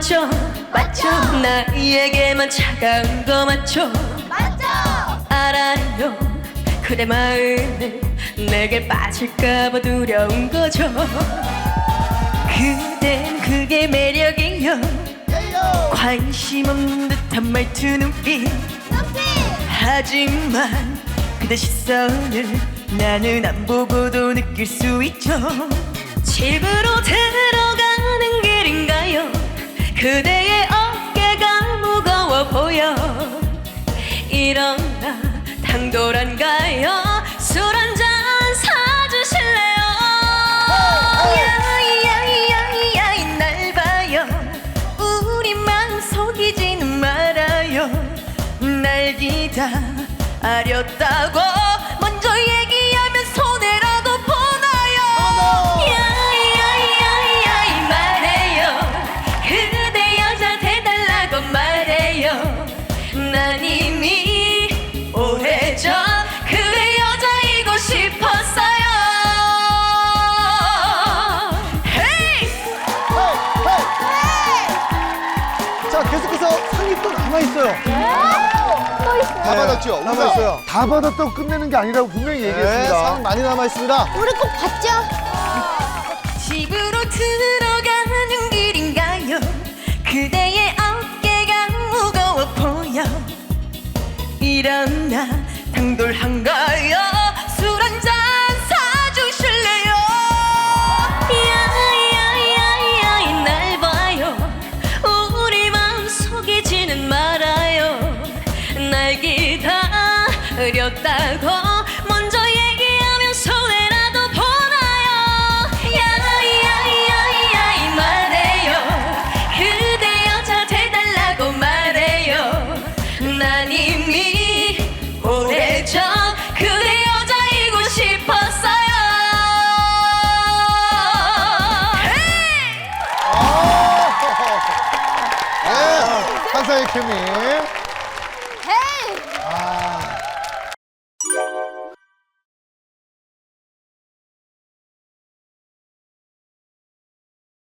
맞죠? 맞죠. 나에게만 차가운 거 맞죠? 맞죠? 알아요. 그대 마음에 내게 빠질까봐 두려운 거죠. 그댄 그게 매력이요. 관심 없는 듯한 말투 눈빛. 하지만 그대 시선을 나는 안 보고도 느낄 수 있죠. 집으로 길인가요 그대의 어깨가 무거워 보여. 일어나 당돌한가요? 술 한잔 사주실래요? 야야야야야 날 봐요. 우리 마음 속이지는 말아요. 날 기다렸다고 계속해서 상이 또 남아있어요. 또 있어요. 다 받았죠? 우리가. 남아있어요. 다 받았다고 끝내는 게 아니라고 분명히 네, 얘기했습니다. 상 많이 남아있습니다. 우리 꼭 봤죠? 집으로 들어가는 길인가요? 그대의 어깨가 무거워 보여 일어나 당돌한가요? 기다렸다고 먼저 얘기하면 손해라도 보나요 야야야야 말해요 그대 여자 돼달라고 말해요 난 이미 오래전 그대 여자이고 싶었어요! 네, 한사의 케미. 헤이. 아,